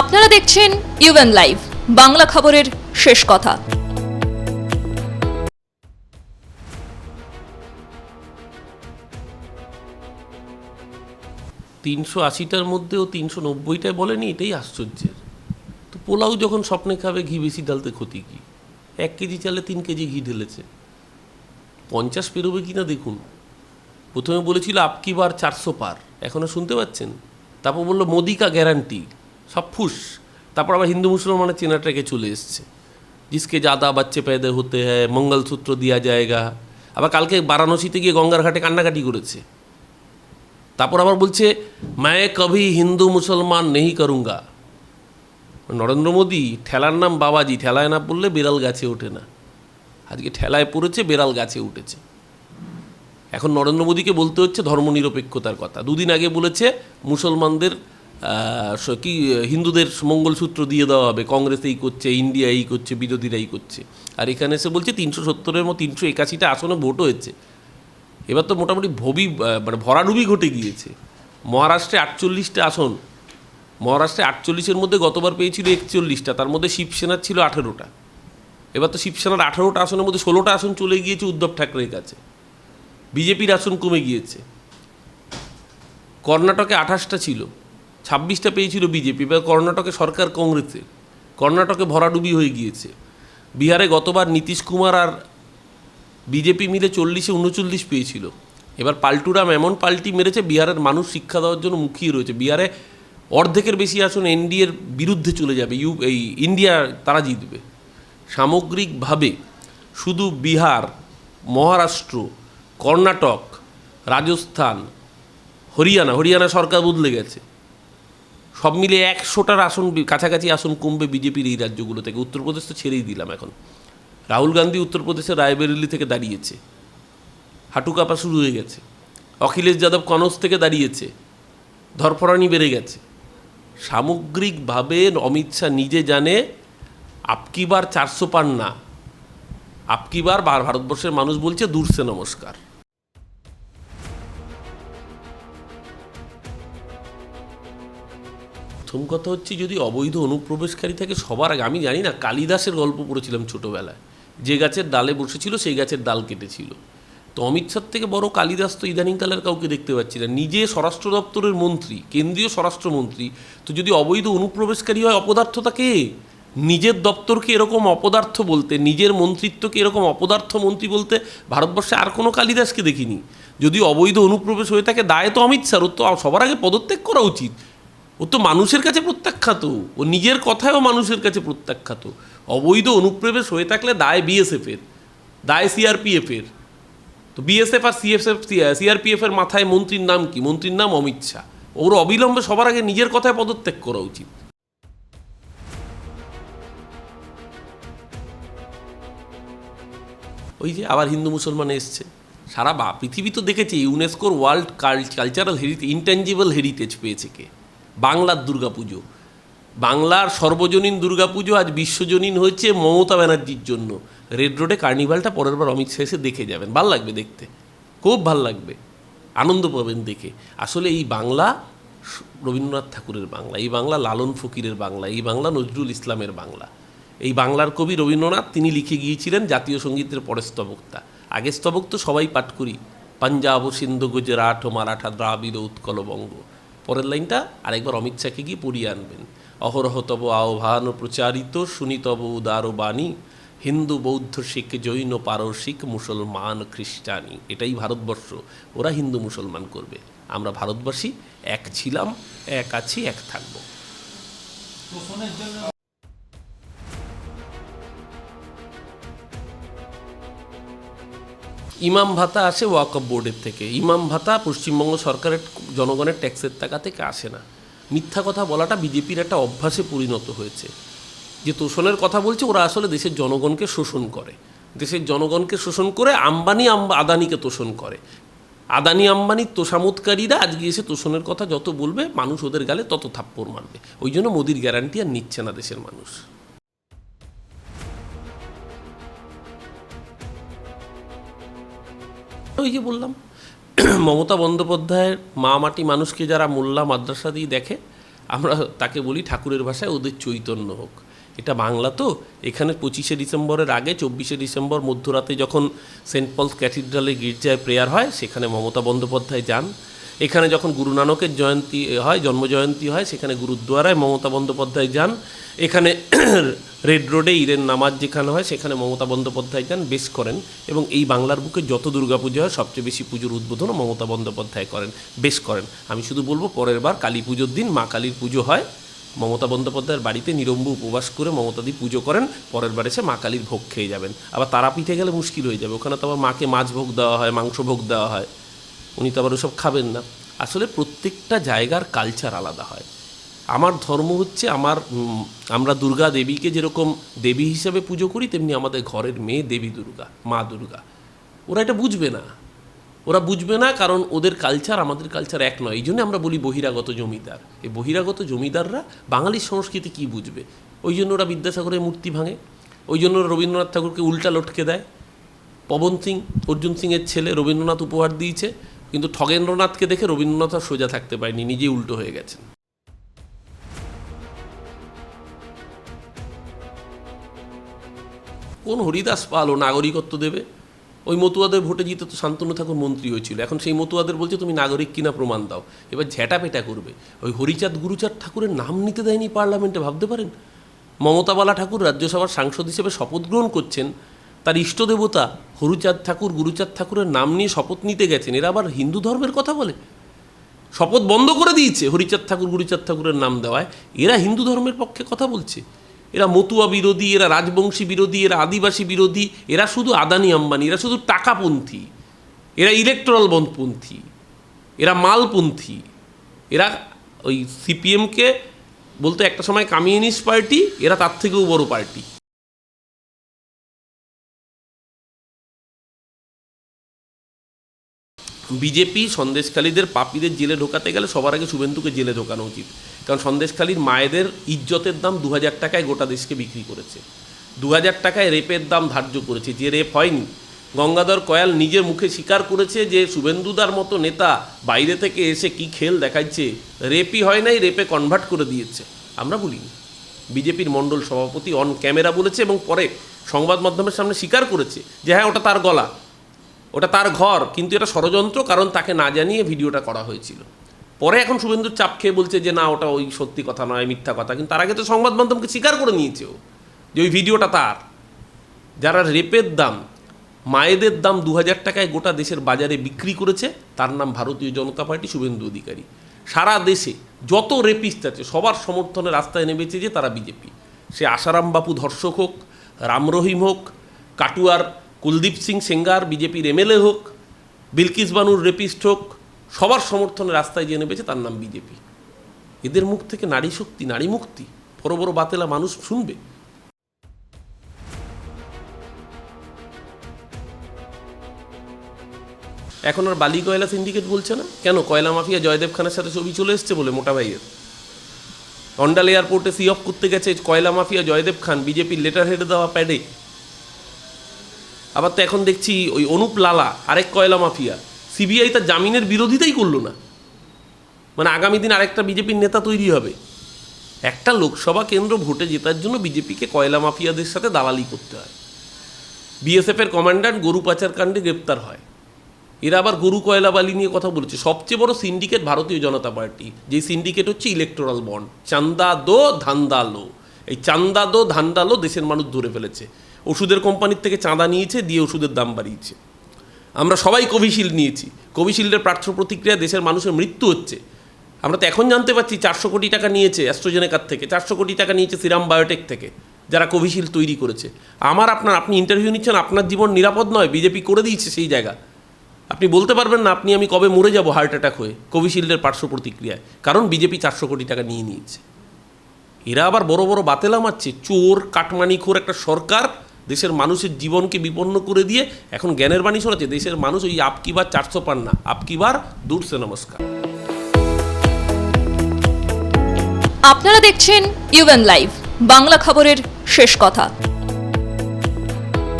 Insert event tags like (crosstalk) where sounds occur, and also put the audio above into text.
আপনারা দেখছেন UN live Bangla খবরের শেষ কথা। তিনশো আশিটার মধ্যেও তিনশো নব্বইটায় বলেনি, এটাই আশ্চর্যের। তো পোলাও যখন স্বপ্নে খাবে, ঘি বেশি ডালতে ক্ষতি কি? এক কেজি চালে তিন কেজি ঘি ঢেলেছে। পঞ্চাশ পেরোবে কি না দেখুন। প্রথমে বলেছিল আপকি বার চারশো পার। এখনও শুনতে পাচ্ছেন? তারপর বলল, মোদি কা গ্যারান্টি সব ফুস। তারপর আবার হিন্দু মুসলমানের চেনাটাকে চলে এসছে। জিসকে জাদা বাচ্চে পেদে হতে হ্যায়, মঙ্গলসূত্র দিয়া জায়গা। আবার কালকে বারাণসীতে গিয়ে গঙ্গার ঘাটে কান্নাকাটি করেছে। তারপর আবার বলছে, মায়ে কভি হিন্দু, মুসলমান নেই করুঙ্গা। নরেন্দ্র মোদী, ঠেলার নাম বাবাজি, ঠেলায় না পড়লে বেড়াল গাছে ওঠে না। আজকে ঠেলায় পড়েছে, বেড়াল গাছে উঠেছে। এখন নরেন্দ্র মোদীকে বলতে হচ্ছে ধর্মনিরপেক্ষতার কথা। দুদিন আগে বলেছে, মুসলমানদের কি হিন্দুদের মঙ্গলসূত্র দিয়ে দেওয়া হবে। কংগ্রেস এই করছে, ইন্ডিয়া এই করছে, বিরোধীরা এই করছে। আর এখানে এসে বলছে তিনশো সত্তরের মতো, তিনশো একাশিটা আসনে ভোট হয়েছে। এবার তো মোটামুটি ভবি মানে ভরাডুবি ঘটে গিয়েছে। মহারাষ্ট্রে আটচল্লিশটা আসন। মহারাষ্ট্রে আটচল্লিশের মধ্যে গতবার পেয়েছিল একচল্লিশটা, তার মধ্যে শিবসেনার ছিল আঠেরোটা। এবার তো শিবসেনার আঠেরোটা আসনের মধ্যে ষোলোটা আসন চলে গিয়েছে উদ্ধব ঠাকরের কাছে। বিজেপির আসন কমে গিয়েছে। কর্ণাটকে আঠাশটা ছিল। ছাব্বিশটা পেয়েছিল বিজেপি, এবার কর্ণাটকে সরকার কংগ্রেসের কর্ণাটকে ভরাডুবি হয়ে গিয়েছে। বিহারে গতবার নীতিশ কুমার আর বিজেপি মিলে চল্লিশে উনচল্লিশ পেয়েছিল। এবার পাল্টুরাম এমন পাল্টি মেরেছে, বিহারের মানুষ শিক্ষা দেওয়ার জন্য মুখিয়ে রয়েছে। বিহারে অর্ধেকের বেশি আসন এনডিএর বিরুদ্ধে চলে যাবে, ইউ, এই ইন্ডিয়া তারা জিতবে। সামগ্রিকভাবে শুধু বিহার, মহারাষ্ট্র, কর্ণাটক, রাজস্থান, হরিয়ানা হরিয়ানা সরকার বদলে গেছে। সব মিলে একশোটার আসন, কাছাকাছি আসন কমবে বিজেপির এই রাজ্যগুলো থেকে। উত্তরপ্রদেশ তো ছেড়েই দিলাম এখন। রাহুল গান্ধী উত্তরপ্রদেশের রায়বেরেলি থেকে দাঁড়িয়েছে। হাঁটু কাপা শুরু হয়ে গেছে। অখিলেশ যাদব কনস থেকে দাঁড়িয়েছে। ধরফরানি বেড়ে গেছে। সামগ্রিকভাবে অমিত শাহ নিজে জানে আপকিবার চারশো পান না। আপকিবার ভারতবর্ষের মানুষ বলছে, দূরসে নমস্কার। প্রথম কথা হচ্ছে যদি অবৈধ অনুপ্রবেশকারী থাকে, সবার আগে আমি জানি না, কালিদাসের গল্প পড়েছিলাম ছোটোবেলায়। যে গাছের ডালে বসেছিল, সেই গাছের ডাল কেটেছিল। তো অমিত শাহ থেকে বড় কালিদাস তো ইদানিংকালের কাউকে দেখতে পাচ্ছি না। নিজে স্বরাষ্ট্র দপ্তরের মন্ত্রী, কেন্দ্রীয় স্বরাষ্ট্রমন্ত্রী তো যদি অবৈধ অনুপ্রবেশকারী হয়, অপদার্থতা কে? নিজের দপ্তরকে এরকম অপদার্থ বলতে, নিজের মন্ত্রিত্বকে এরকম অপদার্থ মন্ত্রী বলতে ভারতবর্ষে আর কোনো কালিদাসকে দেখিনি। যদি অবৈধ অনুপ্রবেশ হয়ে থাকে, দায় তো অমিত শাহর, তো সবার আগে পদত্যাগ করা উচিত। ও তো মানুষের কাছে প্রত্যাখ্যাত। ও নিজের কথায়ও মানুষের কাছে প্রত্যাখ্যাত। অবৈধ অনুপ্রবেশ হয়ে থাকলে দায় বিএসএফের দায় সিআরপিএফের তো বিএসএফ আর সিএফএফ সিআরপিএফের মাথায় মন্ত্রীর নাম কি? মন্ত্রীর নাম অমিত শাহ। ওর অবিলম্বে সবার আগে নিজের কথায় পদত্যাগ করা উচিত। ওই যে আবার হিন্দু মুসলমান এসছে। সারা বা, পৃথিবী তো দেখেছে, ইউনেস্কোর world cultural heritage intangible heritage পেয়েছে কে? বাংলার দুর্গাপুজো। বাংলার সর্বজনীন দুর্গাপুজো আজ বিশ্বজনীন হয়েছে মমতা ব্যানার্জির জন্য। রেড রোডে কার্নিভালটা পরের বার অমিত এসে দেখে যাবেন। ভালো লাগবে দেখতে। খুব ভালো লাগবে। আনন্দ পাবেন দেখে। আসলে এই বাংলা রবীন্দ্রনাথ ঠাকুরের বাংলা, এই বাংলা লালন ফকিরের বাংলা, এই বাংলা নজরুল ইসলামের বাংলা। এই বাংলার কবি রবীন্দ্রনাথ, তিনি লিখে গিয়েছিলেন জাতীয় সঙ্গীতের পরের স্তবকটা। আগের স্তবক তো সবাই পাঠ করি। পাঞ্জাব, সিন্ধু, গুজরাট ও মারাঠা, দ্রাবিড়, উৎকল, বঙ্গ। পরের লাইনটা আরেকবার অমিত শাহকে গিয়ে পড়িয়ে আনবেন। অহরহ তব আহ্বান প্রচারিত শুনিতব উদার বাণী। হিন্দু, বৌদ্ধ, শিখ, জৈন, পারসিক, মুসলমান, খ্রিস্টানি, এটাই ভারতবর্ষ। ওরা হিন্দু, মুসলমান করবে। আমরা ভারতবাসী এক ছিলাম, এক আছি, এক থাকব। ইমাম ভাতা আসে ওয়াকফ বোর্ডের থেকে। ইমাম ভাতা পশ্চিমবঙ্গ সরকারের জনগণের ট্যাক্সের টাকা থেকে আসে না। মিথ্যা কথা বলাটা বিজেপির একটা অভ্যাসে পরিণত হয়েছে। যে তোষণের কথা বলছে, ওরা আসলে দেশের জনগণকে শোষণ করে। দেশের জনগণকে শোষণ করে আম্বানি আম্বা, আদানিকে তোষণ করে। আদানি আম্বানির তোষামতকারীরা আজকে এসে তোষণের কথা যত বলবে, মানুষ ওদের গালে তত থাপ্পড় মারবে। ওই জন্য মোদির গ্যারান্টি আর নিচ্ছে না দেশের মানুষ। ওই যে বললাম। মমতা বন্দ্যোপাধ্যায়ের মা মাটি মানুষকে যারা মোল্লা মাদ্রাসা দিয়ে দেখে, আমরা তাকে বলি ঠাকুরের ভাষায় ওদের চৈতন্য হোক। এটা বাংলা তো, এখানে পঁচিশে ডিসেম্বরের আগে, চব্বিশে ডিসেম্বর মধ্যরাতে যখন সেন্ট পলস ক্যাথিড্রালে গির্জায় প্রেয়ার হয়, সেখানে মমতা বন্দ্যোপাধ্যায় যান। এখানে যখন গুরু নানকের জয়ন্তী হয়, জন্মজয়ন্তী হয়, সেখানে গুরুদ্বারায় মমতা বন্দ্যোপাধ্যায় যান। এখানে (clears throat) রেড রোডে ঈদের নামাজ যেখানে হয়, সেখানে মমতা বন্দ্যোপাধ্যায় যান, বেশ করেন। এবং এই বাংলার বুকে যত দুর্গাপুজো হয়, সবচেয়ে বেশি পুজোর উদ্বোধনও মমতা বন্দ্যোপাধ্যায় করেন, বেশ করেন। আমি শুধু বলব, পরের বার কালী পুজোর দিন মা কালীর পুজো হয়। মমতা বন্দ্যোপাধ্যায়ের বাড়িতে নিরম্ব উপবাস করে মমতাদি পুজো করেন, পরের বার এসে মা কালীর ভোগ খেয়ে যাবেন। আবার তারাপীঠে গেলে মুশকিল হয়ে যাবে, ওখানে তো আবার মাকে মাছ ভোগ দেওয়া হয়, মাংস ভোগ দেওয়া হয়। উনি তো আবার ওসব খাবেন না। আসলে প্রত্যেকটা জায়গার কালচার আলাদা হয়। আমার ধর্ম হচ্ছে আমার আমরা দুর্গা দেবীকে যেরকম দেবী হিসাবে পুজো করি, তেমনি আমাদের ঘরের মেয়ে দেবী দুর্গা, মা দুর্গা। ওরা এটা বুঝবে না। ওরা বুঝবে না কারণ ওদের কালচার আমাদের কালচার এক নয়। এই জন্য আমরা বলি বহিরাগত জমিদার। এই বহিরাগত জমিদাররা বাঙালির সংস্কৃতি কি বুঝবে? ওই জন্য ওরা বিদ্যাসাগরের মূর্তি ভাঙে। ওই জন্য রবীন্দ্রনাথ ঠাকুরকে উল্টা লটকে দেয়। পবন সিং, অর্জুন সিংয়ের ছেলে রবীন্দ্রনাথ উপহার দিয়েছে। কিন্তু ঠগেন্দ্রনাথকে দেখে রবীন্দ্রনাথ আর সোজা থাকতে পারেনি, নিজেই উল্টো হয়ে গেছেন। কোন হরিদাস পাল ও নাগরিকত্ব দেবে? ওই মতুয়াদের ভোটে জিতে তো শান্তনু ঠাকুর মন্ত্রী হয়েছিল। এখন সেই মতুয়াদের বলছে, তুমি নাগরিক কিনা প্রমাণ দাও। এবার ঝেঁটা পেটা করবে। ওই হরিচাঁদ গুরুচাঁদ ঠাকুরের নাম নিতে দেয়নি পার্লামেন্টে, ভাবতে পারেন? মমতাবালা ঠাকুর রাজ্যসভার সাংসদ হিসেবে শপথ গ্রহণ করছেন। তার ইষ্ট দেবতা হরুচাঁদ ঠাকুর, গুরুচাঁদ ঠাকুরের নাম নিয়ে শপথ নিতে গেছেন। এরা আবার হিন্দু ধর্মের কথা বলে। শপথ বন্ধ করে দিয়েছে হরিচাঁদ ঠাকুর, গুরুচাঁদ ঠাকুরের নাম দেওয়ায়। এরা হিন্দু ধর্মের পক্ষে কথা বলছে। এরা মতুয়া বিরোধী, এরা রাজবংশী বিরোধী, এরা আদিবাসী বিরোধী, এরা শুধু আদানি আম্বানি, এরা শুধু টাকাপন্থী। এরা ইলেকট্রাল বন্ধপন্থী এরা মালপন্থী। এরা ওই সিপিএমকে বলতে একটা সময় কমিউনিস্ট পার্টি এরা তার থেকেও বড় পার্টি বিজেপি সন্দেশখালীদের পাপীদের জেলে ঢোকাতে গেলে সবার আগে শুভেন্দুকে জেলে ঢোকানো উচিত। কারণ সন্দেশখালীর মায়েদের ইজ্জতের দাম দু হাজার টাকায় গোটা দেশকে বিক্রি করেছে। দু হাজার টাকায় রেপের দাম ধার্য করেছে, যে রেপ হয়নি। গঙ্গাধর কয়াল নিজের মুখে স্বীকার করেছে যে শুভেন্দুদার মতো নেতা বাইরে থেকে এসে কি খেল দেখাচ্ছে, রেপই হয় নাই, রেপে কনভার্ট করে দিয়েছে। আমরা বলিনি। বিজেপির মণ্ডল সভাপতি অন ক্যামেরা বলেছে এবং পরে সংবাদ মাধ্যমের সামনে স্বীকার করেছে যে হ্যাঁ ওটা তার গলা। ওটা তার ঘর, কিন্তু এটা ষড়যন্ত্র কারণ তাকে না জানিয়ে ভিডিওটা করা হয়েছিল। পরে এখন শুভেন্দুর চাপ খেয়ে বলছে যে, না, ওটা ওই সত্যি কথা নয়, মিথ্যা কথা। কিন্তু তার আগে তো সংবাদ মাধ্যমকে স্বীকার করে নিয়েছে ও, যে ওই ভিডিওটা তার। যারা রেপের দাম, মায়েদের দাম দু হাজার টাকায় গোটা দেশের বাজারে বিক্রি করেছে, তার নাম ভারতীয় জনতা পার্টি শুভেন্দু অধিকারী। সারা দেশে যত রেপিস্ট আছে, সবার সমর্থনে রাস্তায় নেমেছে যে তারা বিজেপি। সে আসারাম বাপু ধর্ষক হোক, রাম রহিম হোক, কাটুয়ার কুলদীপ সিং সেঙ্গার, বিজেপির এমএলএ হোক, বিলকিস বানুর রেপিস্ট হোক, সবার সমর্থনে রাস্তায় যে নেমেছে তার নাম বিজেপি। এদের মুখ থেকে নারী শক্তি, নারী মুক্তি, বড় বড় বাতেলা মানুষ শুনবে। এখন আর বালি কয়লা সিন্ডিকেট বলছে না? কেন? কয়লা মাফিয়া জয়দেব খানের সাথে ছবি চলে এসছে বলে মোটা ভাইয়ের। অন্ডাল এয়ারপোর্টে সি অফ করতে গেছে কয়লা মাফিয়া জয়দেব খান, বিজেপির লেটার হেড দেওয়া প্যাডে। আবার তো এখন দেখছি ওই অনুপ লালা, আরেক কয়লা মাফিয়া, সিবিআই তার জামিনের বিরোধিতাই করল না। মানে আগামী দিন আরেকটা বিজেপির নেতা তৈরি হবে। একটা লোকসভা কেন্দ্র ভোটে জেতার জন্য বিজেপিকে কয়লা মাফিয়াদের সাথে দালালি করতে হয়। বিএসএফের কমান্ডান্ট গরু পাচার কাণ্ডে গ্রেপ্তার হয়। এরা আবার গরু কয়লা বালি নিয়ে কথা বলেছে। সবচেয়ে বড় সিন্ডিকেট ভারতীয় জনতা পার্টি যে সিন্ডিকেট হচ্ছে ইলেকটোরাল বন্ড চান্দা দো, ধান্দা লো। এই চান্দা দো, ধান্দা লো দেশের মানুষ ধরে ফেলেছে। ওষুধের কোম্পানির থেকে চাঁদা নিয়েছে, দিয়ে ওষুধের দাম বাড়িয়েছে। আমরা সবাই কোভিশিল্ড নিয়েছি। কোভিশিল্ডের পার্শ্ব প্রতিক্রিয়া দেশের মানুষের মৃত্যু হচ্ছে। আমরা তো এখন জানতে পারছি চারশো কোটি টাকা নিয়েছে অ্যাস্ট্রোজেনেকার থেকে, চারশো কোটি টাকা নিয়েছে সিরাম বায়োটেক থেকে, যারা কোভিশিল্ড তৈরি করেছে। আমার আপনার, আপনি ইন্টারভিউ নিচ্ছেন, আপনার জীবন নিরাপদ নয়, বিজেপি করে দিয়েছে সেই জায়গা। আপনি বলতে পারবেন না, আপনি, আমি কবে মরে যাব হার্ট অ্যাটাক হয়ে, কোভিশিল্ডের পার্শ্ব প্রতিক্রিয়ায়। কারণ বিজেপি চারশো কোটি টাকা নিয়ে নিয়েছে। এরা আবার বড় বড় বাতেলা মারছে, চোর, কাটমানিখোর একটা সরকার দেশের মানুষের জীবনকে বিপন্ন করে দিয়ে এখন জ্ঞানের বাণী শোনাচ্ছে, দেশের মানুষ ওই আপকিবার চারশো পান না আপকিবার দূর সে নমস্কার। আপনারা দেখছেন ইউএন লাইভ বাংলা খবরের শেষ কথা।